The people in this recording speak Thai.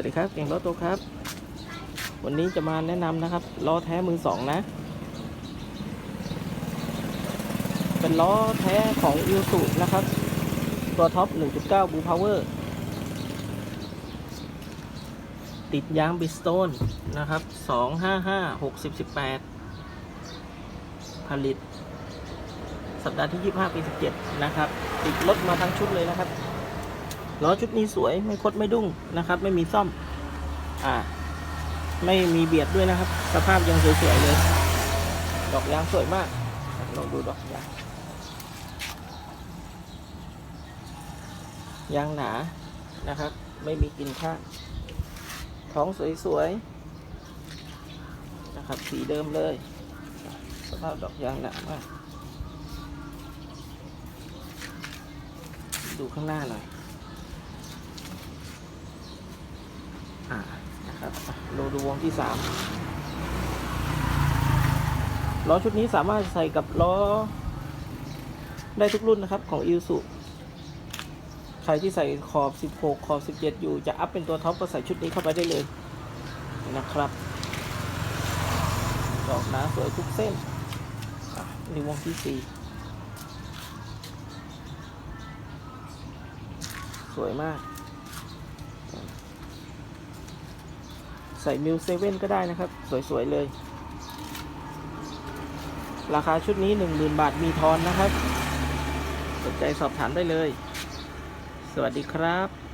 วัสดีครับ เก่งรถโตครับ วันนี้จะมาแนะนำนะครับล้อแท้มือสองนะ เป็นล้อแท้ของอิลสุนะครับ ตัวท็อป 1.9 Blue Power ติดยางบิสโตนนะครับ 255 60 18 ผลิต สัปดาห์ที่ 25 ปี 17 นะครับ ติดรถมาทั้งชุดเลยนะครับ ล้อชุดนี้สวยไม่คดไม่ดุ้งนะครับ ไม่มีซ่อม อ่า ไม่มีเบียดด้วยนะครับ สภาพยังสวยๆเลย ดอกยางสวยมากลองดูดอกยางยางหนานะครับ ไม่มีกลิ่นข้างท้องสวยๆนะครับสีเดิมเลย สภาพดอกยางหนามาก ดูข้างหน้าหน่อย อ่านะครับอะดูวงที่สามล้อชุดนี้สามารถใส่กับล้อ ได้ทุกรุ่นนะครับของ i ิ s u ใครที่ใส่ขอบ 16 ขอบ 17 อยู่ จะอัพเป็นตัวท็อปก็ใส่ชุดนี้เข้าไปได้เลยนะครับดอกหนาสวยทุกเส้นอะนี่วงที่สี่สวยมาก ใส่มิลเซเว่นก็ได้นะครับ สวย ๆ เลย ราคาชุดนี้ 10,000 บาทมีทอนนะครับ สนใจสอบถามได้เลย สวัสดีครับ